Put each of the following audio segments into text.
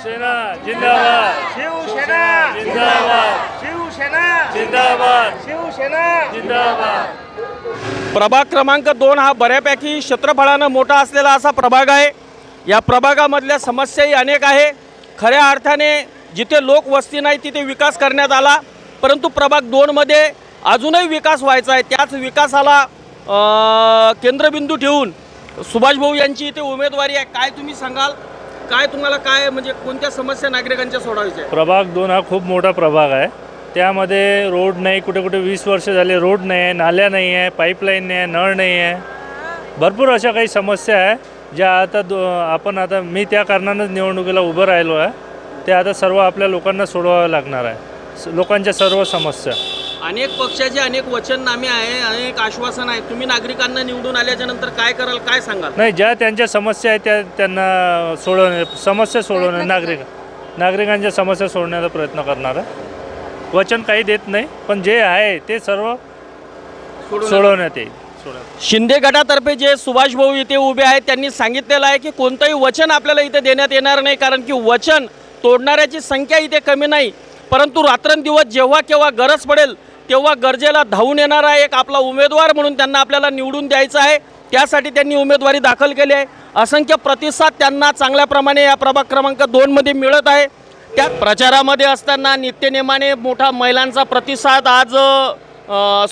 शिवसेना जिंदाबाद. शिवसेना. जिंदाबाद. शिवसेना. जिंदाबाद. शिवसेना. जिंदाबाद. प्रभाग क्रमांक दोन हा बऱ्यापैकी क्षेत्रफळानं मोठा असलेला असा प्रभाग आहे. या प्रभागामधल्या समस्याही अनेक आहे. खऱ्या अर्थाने जिथे लोकवस्ती नाही तिथे विकास करण्यात आला. परंतु प्रभाग दोनमध्ये अजूनही विकास व्हायचा आहे. त्याच विकासाला केंद्रबिंदू ठेवून सुभाष भाऊ यांची इथे उमेदवारी आहे. काय तुम्ही सांगाल? काय तुम्हाला काय म्हणजे कोणत्या समस्या नागरिकांच्या सोडवायच्या आहेत? प्रभाग दोन हा खूप मोठा प्रभाग आहे. त्यामध्ये रोड नाही कुठे कुठे वीस वर्ष झाले रोड नाही आहे नाल्या नाही आहे पाईपलाईन नाही आहे नळ नाही आहे. भरपूर अशा काही समस्या आहे ज्या आता दो आपण आता मी त्या कारणानंच निवडणुकीला उभं राहिलो आहे. त्या आता सर्व आपल्या लोकांना सोडवाव्या लागणार आहे. स- लोकांच्या सर्व समस्या. अनेक पक्षाचे अनेक वचननामे आहे अनेक आश्वासन आहे. तुम्ही नागरिकांना निवडून आल्याच्यानंतर काय कराल काय सांगाल? नाही ज्या त्यांच्या समस्या आहेत त्या त्यांना सोडवणे समस्या सोडवणे नागरिक नागरिकांच्या समस्या सोडण्याचा प्रयत्न करणार. आहे वचन काही देत नाही पण जे आहे ते सर्व सोडवण्यात येईल. शिंदे गटातर्फे जे सुभाष भाऊ इथे उभे आहेत त्यांनी सांगितलेलं आहे की कोणतंही वचन आपल्याला इथे देण्यात येणार नाही कारण की वचन तोडणाऱ्याची संख्या इथे कमी नाही. परंतु रात्रंदिवस जेव्हा केव्हा गरज पडेल तेव्हा गरजेला धावून येणारा एक आपला उमेदवार म्हणून त्यांना आपल्याला निवडून द्यायचा आहे. त्यासाठी त्यांनी उमेदवारी दाखल केली आहे. असंख्य प्रतिसाद त्यांना चांगल्याप्रमाणे या प्रभाग क्रमांक दोनमध्ये मिळत आहे. त्या प्रचारामध्ये असताना नित्यनेमाने मोठा महिलांचा प्रतिसाद आज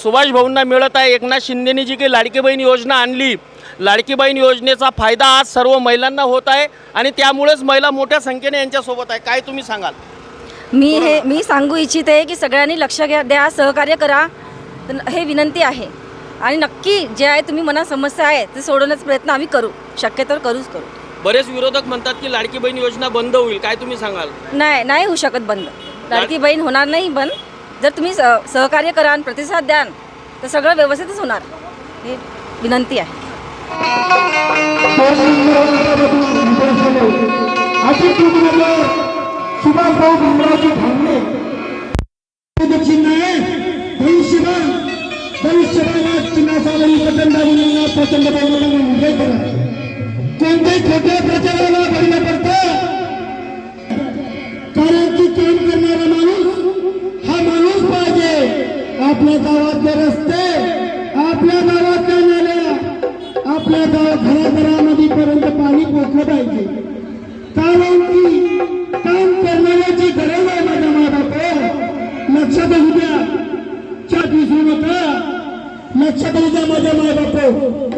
सुभाष भाऊंना मिळत आहे. एकनाथ शिंदेनी जी काही लाडकी बहीण योजना आणली लाडकी बहीण योजनेचा फायदा आज सर्व महिलांना होत आहे आणि त्यामुळेच महिला मोठ्या संख्येने यांच्यासोबत आहे. काय तुम्ही सांगाल? मी हे मी सांगू इच्छिते की सगळ्यांनी लक्ष घ्या द्या सहकार्य करा. तर हे विनंती आहे. आणि नक्की जे आहे तुम्ही मनात समस्या आहे ते सोडवण्याचा प्रयत्न आम्ही करू. शक्यतो करूच करू. बरेच विरोधक म्हणतात की लाडकी बहीण योजना बंद होईल. काय तुम्ही सांगाल? नाही नाही होऊ शकत बंद. लाडकी बहीण होणार नाही बंद जर तुम्ही स- सहकार्य कराल प्रतिसाद द्याल तर सगळं व्यवस्थितच होणार. हे विनंती आहे. भाऊ भीमरावचे भांडणे दक्षिण नाही चिन्हाचा प्रचंड मुलींना प्रचंड बहुमताने विजय करा. कोणत्याही खोट्या प्रचाराला बळी न कारण की काम करणारा माणूस हा माणूस पाहिजे. आपल्या गावातले रस्ते आपल्या गावातल्या नाल्या आपल्या गाव घराघरामध्ये पर्यंत पाणी पोचलं पाहिजे. कारण की काम પરીક્ષા કરી જાય મારા મા બાપો